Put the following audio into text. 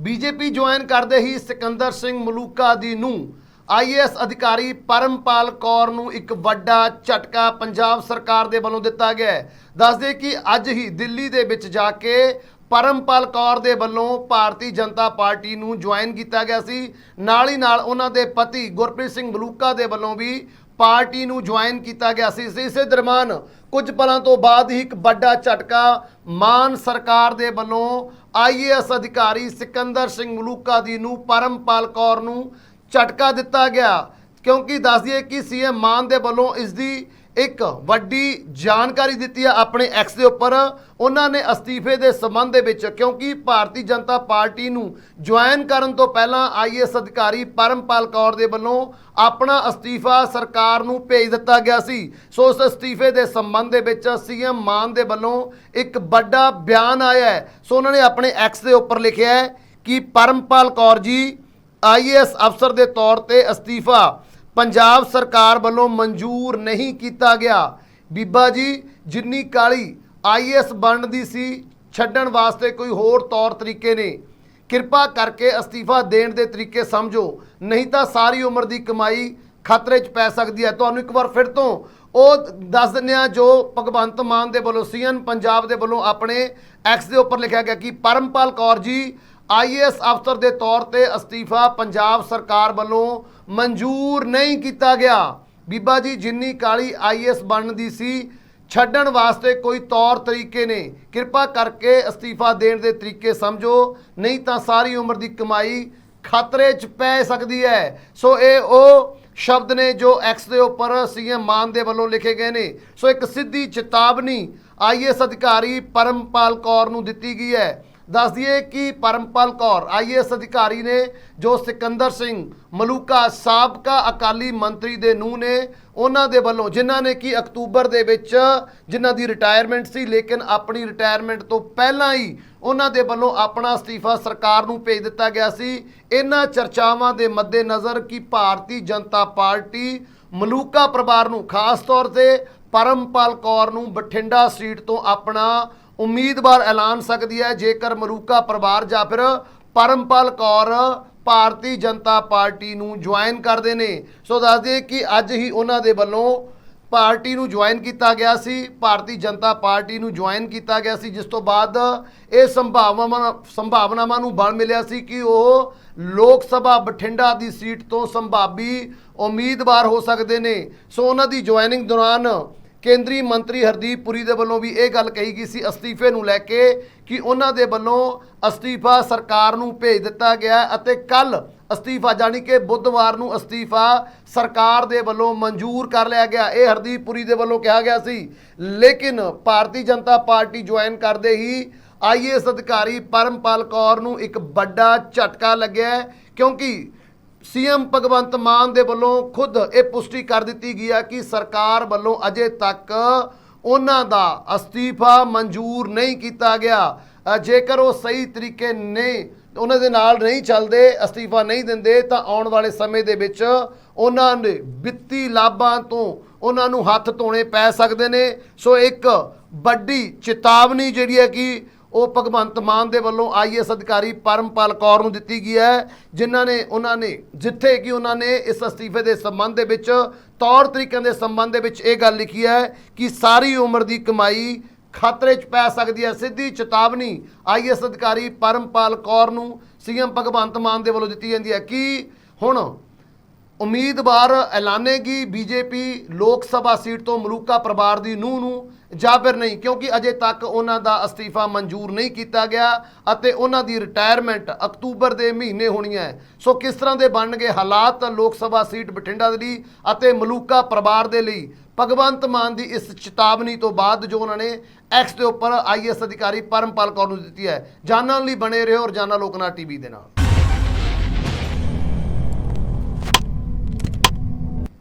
BJP join ਕਰਦੇ ਹੀ ਸਿਕੰਦਰ ਸਿੰਘ ਮਲੂਕਾ ਦੀ ਨੂੰ IAS ਅਧਿਕਾਰੀ ਪਰਮਪਾਲ ਕੌਰ ਨੂੰ ਇੱਕ ਵੱਡਾ ਝਟਕਾ ਪੰਜਾਬ ਸਰਕਾਰ ਦੇ ਵੱਲੋਂ ਦਿੱਤਾ ਗਿਆ ਹੈ। ਦੱਸਦੇ ਕਿ ਅੱਜ ਹੀ ਦਿੱਲੀ ਦੇ ਵਿੱਚ ਜਾ ਕੇ ਪਰਮਪਾਲ ਕੌਰ ਦੇ ਵੱਲੋਂ ਭਾਰਤੀ ਜਨਤਾ ਪਾਰਟੀ ਨੂੰ ਜੁਆਇਨ ਕੀਤਾ ਗਿਆ ਸੀ। ਨਾਲ ਹੀ ਨਾਲ ਉਹਨਾਂ ਦੇ ਪਤੀ ਗੁਰਪ੍ਰੀਤ ਸਿੰਘ ਮਲੂਕਾ ਦੇ ਵੱਲੋਂ ਵੀ ਪਾਰਟੀ ਨੂੰ ਜੁਆਇਨ ਕੀਤਾ ਗਿਆ ਸੀ। ਇਸੇ ਦਰਮਿਆਨ ਕੁਝ ਪਲਾਂ ਤੋਂ ਬਾਅਦ ਹੀ ਇੱਕ ਵੱਡਾ ਝਟਕਾ ਮਾਨ ਸਰਕਾਰ ਦੇ ਵੱਲੋਂ ਆਈਏਐਸ ਅਧਿਕਾਰੀ ਸਿਕੰਦਰ ਸਿੰਘ ਮਲੂਕਾ ਦੀ ਨੂੰ ਪਰਮਪਾਲ ਕੌਰ ਨੂੰ ਝਟਕਾ ਦਿੱਤਾ ਗਿਆ। ਕਿਉਂਕਿ ਦੱਸ ਦਈਏ ਕਿ ਸੀਐਮ ਮਾਨ ਦੇ ਵੱਲੋਂ ਇਸ ਦੀ ਇੱਕ ਵੱਡੀ ਜਾਣਕਾਰੀ ਦਿੱਤੀ ਹੈ ਆਪਣੇ ਐਕਸ ਦੇ ਉੱਪਰ। ਉਹਨਾਂ ਨੇ ਅਸਤੀਫੇ ਦੇ ਸੰਬੰਧ ਦੇ ਵਿੱਚ ਕਿਉਂਕਿ ਭਾਰਤੀ ਜਨਤਾ ਪਾਰਟੀ ਨੂੰ ਜੁਆਇਨ ਕਰਨ ਤੋਂ ਪਹਿਲਾਂ ਆਈਐਸ ਅਧਿਕਾਰੀ ਪਰਮਪਾਲ ਕੌਰ ਦੇ ਵੱਲੋਂ ਆਪਣਾ ਅਸਤੀਫਾ ਸਰਕਾਰ ਨੂੰ ਭੇਜ ਦਿੱਤਾ ਗਿਆ ਸੀ। ਸੋ ਉਸ ਅਸਤੀਫੇ ਦੇ ਸੰਬੰਧ ਦੇ ਵਿੱਚ ਸੀਐਮ ਮਾਨ ਦੇ ਵੱਲੋਂ ਇੱਕ ਵੱਡਾ ਬਿਆਨ ਆਇਆ ਹੈ। ਸੋ ਉਹਨਾਂ ਨੇ ਆਪਣੇ ਐਕਸ ਦੇ ਉੱਪਰ ਲਿਖਿਆ ਹੈ ਕਿ ਪਰਮਪਾਲ ਕੌਰ ਜੀ ਆਈਏਐਸ ਅਫਸਰ ਦੇ ਤੌਰ ਤੇ ਅਸਤੀਫਾ ਪੰਜਾਬ ਸਰਕਾਰ ਵੱਲੋਂ ਮਨਜ਼ੂਰ ਨਹੀਂ ਕੀਤਾ ਗਿਆ। ਬੀਬਾ ਜੀ, ਜਿੰਨੀ ਕਾਲੀ ਆਈਏਐਸ ਬਣਦੀ ਸੀ, ਛੱਡਣ ਵਾਸਤੇ ਕੋਈ ਹੋਰ ਤੌਰ ਤਰੀਕੇ ਨੇ। ਕਿਰਪਾ ਕਰਕੇ ਅਸਤੀਫਾ ਦੇਣ ਦੇ ਤਰੀਕੇ ਸਮਝੋ, ਨਹੀਂ ਤਾਂ ਸਾਰੀ ਉਮਰ ਦੀ ਕਮਾਈ ਖਤਰੇ 'ਚ ਪੈ ਸਕਦੀ ਹੈ। ਤੁਹਾਨੂੰ ਇੱਕ ਵਾਰ ਫਿਰ ਤੋਂ ਉਹ ਦੱਸ ਦਿੰਦੇ ਆ ਜੋ ਭਗਵੰਤ ਮਾਨ ਦੇ ਵੱਲੋਂ, ਸੀਐਨ ਪੰਜਾਬ ਦੇ ਵੱਲੋਂ ਆਪਣੇ ਐਕਸ ਦੇ ਉੱਪਰ ਲਿਖਿਆ ਗਿਆ ਕਿ ਪਰਮਪਾਲ ਕੌਰ ਜੀ ਆਈਏਐਸ ਅਫਸਰ ਦੇ ਤੌਰ ਤੇ ਅਸਤੀਫਾ ਪੰਜਾਬ ਸਰਕਾਰ ਵੱਲੋਂ ਮਨਜ਼ੂਰ ਨਹੀਂ ਕੀਤਾ ਗਿਆ। ਬੀਬਾ ਜੀ, ਜਿੰਨੀ ਕਾਲੀ ਆਈਏਐਸ ਬਣਨ ਦੀ ਸੀ, ਛੱਡਣ ਵਾਸਤੇ ਕੋਈ ਤੌਰ ਤਰੀਕੇ ਨੇ। ਕਿਰਪਾ ਕਰਕੇ ਅਸਤੀਫਾ ਦੇਣ ਦੇ ਤਰੀਕੇ ਸਮਝੋ, ਨਹੀਂ ਤਾਂ ਸਾਰੀ ਉਮਰ ਦੀ ਕਮਾਈ ਖਤਰੇ 'ਚ ਪੈ ਸਕਦੀ ਹੈ। ਸੋ ਇਹ ਉਹ ਸ਼ਬਦ ਨੇ ਜੋ ਐਕਸ ਦੇ ਉੱਪਰ ਸੀਐਮ ਮਾਨ ਦੇ ਵੱਲੋਂ ਲਿਖੇ ਗਏ ਨੇ। ਸੋ ਇੱਕ ਸਿੱਧੀ ਚੇਤਾਵਨੀ ਆਈਏਐਸ ਅਧਿਕਾਰੀ ਪਰਮਪਾਲ ਕੌਰ ਨੂੰ ਦਿੱਤੀ ਗਈ ਹੈ। ਦੱਸ ਦਈਏ ਕਿ ਪਰਮਪਾਲ ਕੌਰ ਆਈਏਐਸ ਅਧਿਕਾਰੀ ਨੇ, ਜੋ ਸਿਕੰਦਰ ਸਿੰਘ ਮਲੂਕਾ ਸਾਬਕਾ ਅਕਾਲੀ ਮੰਤਰੀ ਦੇ ਨੂੰ ਨੇ, ਉਹਨਾਂ ਦੇ ਵੱਲੋਂ, ਜਿਨ੍ਹਾਂ ਨੇ ਕਿ ਅਕਤੂਬਰ ਦੇ ਵਿੱਚ ਜਿਨ੍ਹਾਂ ਦੀ ਰਿਟਾਇਰਮੈਂਟ ਸੀ, ਲੇਕਿਨ ਆਪਣੀ ਰਿਟਾਇਰਮੈਂਟ ਤੋਂ ਪਹਿਲਾਂ ਹੀ ਉਹਨਾਂ ਦੇ ਵੱਲੋਂ ਆਪਣਾ ਅਸਤੀਫਾ ਸਰਕਾਰ ਨੂੰ ਭੇਜ ਦਿੱਤਾ ਗਿਆ ਸੀ। ਇਹਨਾਂ ਚਰਚਾਵਾਂ ਦੇ ਮੱਦੇਨਜ਼ਰ ਕਿ ਭਾਰਤੀ ਜਨਤਾ ਪਾਰਟੀ ਮਲੂਕਾ ਪਰਿਵਾਰ ਨੂੰ, ਖਾਸ ਤੌਰ ਤੇ ਪਰਮਪਾਲ ਕੌਰ ਨੂੰ ਬਠਿੰਡਾ ਸੀਟ ਤੋਂ ਆਪਣਾ ਉਮੀਦਵਾਰ ਐਲਾਨ ਸਕਦੀ ਹੈ ਜੇਕਰ ਮਲੂਕਾ ਪਰਿਵਾਰ ਜਾਂ ਫਿਰ ਪਰਮਪਾਲ ਕੌਰ ਭਾਰਤੀ ਜਨਤਾ ਪਾਰਟੀ ਨੂੰ ਜੁਆਇਨ ਕਰਦੇ ਨੇ। ਸੋ ਦੱਸ ਦਈਏ ਕਿ ਅੱਜ ਹੀ ਉਹਨਾਂ ਦੇ ਵੱਲੋਂ ਪਾਰਟੀ ਨੂੰ ਜੁਆਇਨ ਕੀਤਾ ਗਿਆ ਸੀ। ਭਾਰਤੀ ਜਨਤਾ ਪਾਰਟੀ ਨੂੰ ਜੁਆਇਨ ਕੀਤਾ ਗਿਆ ਸੀ, ਜਿਸ ਤੋਂ ਬਾਅਦ ਇਹ ਸੰਭਾਵਨਾਵਾਂ ਸੰਭਾਵਨਾਵਾਂ ਨੂੰ ਬਲ ਮਿਲਿਆ ਸੀ ਕਿ ਉਹ ਲੋਕ ਸਭਾ ਬਠਿੰਡਾ ਦੀ ਸੀਟ ਤੋਂ ਸੰਭਾਵੀ ਉਮੀਦਵਾਰ ਹੋ ਸਕਦੇ ਨੇ। ਸੋ ਉਹਨਾਂ ਦੀ ਜੁਆਇਨਿੰਗ ਦੌਰਾਨ ਕੇਂਦਰੀ ਮੰਤਰੀ ਹਰਦੀਪ ਪੁਰੀ ਦੇ ਵੱਲੋਂ ਵੀ ਇਹ ਗੱਲ ਕਹੀ ਗਈ ਸੀ ਅਸਤੀਫੇ ਨੂੰ ਲੈ ਕੇ ਕਿ ਉਹਨਾਂ ਦੇ ਵੱਲੋਂ ਅਸਤੀਫਾ ਸਰਕਾਰ ਨੂੰ ਭੇਜ ਦਿੱਤਾ ਗਿਆ ਅਤੇ ਕੱਲ ਅਸਤੀਫਾ ਜਾਨੀ ਕਿ ਬੁੱਧਵਾਰ ਨੂੰ ਅਸਤੀਫਾ ਸਰਕਾਰ ਦੇ ਵੱਲੋਂ ਮਨਜ਼ੂਰ ਕਰ ਲਿਆ ਗਿਆ। ਇਹ ਹਰਦੀਪ ਪੁਰੀ ਦੇ ਵੱਲੋਂ ਕਿਹਾ ਗਿਆ ਸੀ। ਲੇਕਿਨ ਭਾਰਤੀ ਜਨਤਾ ਪਾਰਟੀ ਜੁਆਇਨ ਕਰਦੇ ਹੀ ਆਈਏਐਸ ਅਧਿਕਾਰੀ ਪਰਮਪਾਲ ਕੌਰ ਨੂੰ ਇੱਕ ਵੱਡਾ ਝਟਕਾ ਲੱਗਿਆ ਕਿਉਂਕਿ ਸੀਐਮ ਭਗਵੰਤ ਮਾਨ ਦੇ ਵੱਲੋਂ ਖੁਦ ਇਹ ਪੁਸ਼ਟੀ ਕਰ ਦਿੱਤੀ ਗਈ ਹੈ ਕਿ ਸਰਕਾਰ ਵੱਲੋਂ ਅਜੇ ਤੱਕ ਉਹਨਾਂ ਦਾ ਅਸਤੀਫਾ ਮਨਜ਼ੂਰ ਨਹੀਂ ਕੀਤਾ ਗਿਆ। ਜੇਕਰ ਉਹ ਸਹੀ ਤਰੀਕੇ ਨੇ ਉਹਨਾਂ ਦੇ ਨਾਲ ਨਹੀਂ ਚੱਲਦੇ, ਅਸਤੀਫਾ ਨਹੀਂ ਦਿੰਦੇ, ਤਾਂ ਆਉਣ ਵਾਲੇ ਸਮੇਂ ਦੇ ਵਿੱਚ ਉਹਨਾਂ ਦੇ ਵਿੱਤੀ ਲਾਭਾਂ ਤੋਂ ਉਹਨਾਂ ਨੂੰ ਹੱਥ ਧੋਣੇ ਪੈ ਸਕਦੇ ਨੇ। ਸੋ ਇੱਕ ਵੱਡੀ ਚੇਤਾਵਨੀ ਜਿਹੜੀ ਹੈ ਕਿ ਉਹ ਭਗਵੰਤ ਮਾਨ ਦੇ ਵੱਲੋਂ ਆਈਐਸ ਅਧਿਕਾਰੀ ਪਰਮਪਾਲ ਕੌਰ ਨੂੰ ਦਿੱਤੀ ਗਈ ਹੈ, ਜਿਨ੍ਹਾਂ ਨੇ, ਉਹਨਾਂ ਨੇ, ਜਿੱਥੇ ਕਿ ਉਹਨਾਂ ਨੇ ਇਸ ਅਸਤੀਫੇ ਦੇ ਸੰਬੰਧ ਦੇ ਵਿੱਚ, ਤੌਰ ਤਰੀਕਿਆਂ ਦੇ ਸੰਬੰਧ ਦੇ ਵਿੱਚ ਇਹ ਗੱਲ ਲਿਖੀ ਹੈ ਕਿ ਸਾਰੀ ਉਮਰ ਦੀ ਕਮਾਈ ਖਤਰੇ 'ਚ ਪੈ ਸਕਦੀ ਹੈ। ਸਿੱਧੀ ਚੇਤਾਵਨੀ ਆਈਐਸ ਅਧਿਕਾਰੀ ਪਰਮਪਾਲ ਕੌਰ ਨੂੰ ਸੀਐਮ ਭਗਵੰਤ ਮਾਨ ਦੇ ਵੱਲੋਂ ਦਿੱਤੀ ਜਾਂਦੀ ਹੈ ਕਿ ਹੁਣ ਉਮੀਦਵਾਰ ਐਲਾਨੇਗੀ ਬੀਜੇਪੀ ਲੋਕ ਸਭਾ ਸੀਟ ਤੋਂ ਮਲੂਕਾ ਪਰਿਵਾਰ ਦੀ ਨੂੰਹ ਨੂੰ। ਜਾਂ ਫਿਰ ਨਹੀਂ, ਕਿਉਂਕਿ ਅਜੇ ਤੱਕ ਉਹਨਾਂ ਦਾ ਅਸਤੀਫਾ ਮਨਜ਼ੂਰ ਨਹੀਂ ਕੀਤਾ ਗਿਆ ਅਤੇ ਉਹਨਾਂ ਦੀ ਰਿਟਾਇਰਮੈਂਟ ਅਕਤੂਬਰ ਦੇ ਮਹੀਨੇ ਹੋਣੀ ਹੈ। ਸੋ ਕਿਸ ਤਰ੍ਹਾਂ ਦੇ ਬਣਨਗੇ ਹਾਲਾਤ ਲੋਕ ਸਭਾ ਸੀਟ ਬਠਿੰਡਾ ਦੇ ਲਈ ਅਤੇ ਮਲੂਕਾ ਪਰਿਵਾਰ ਦੇ ਲਈ? ਭਗਵੰਤ ਮਾਨ ਦੀ ਇਸ ਚੇਤਾਵਨੀ ਤੋਂ ਬਾਅਦ ਜੋ ਉਹਨਾਂ ਨੇ ਐਕਸ ਦੇ ਉੱਪਰ ਆਈਐਸ ਅਧਿਕਾਰੀ ਪਰਮਪਾਲ ਕੌਰ ਨੂੰ ਦਿੱਤੀ ਹੈ। ਜਾਣਨ ਲਈ ਬਣੇ ਰਹੋ ਔਰ ਜਾਣਾ ਲੋਕਨਾ ਟੀਵੀ ਦੇ ਨਾਲ।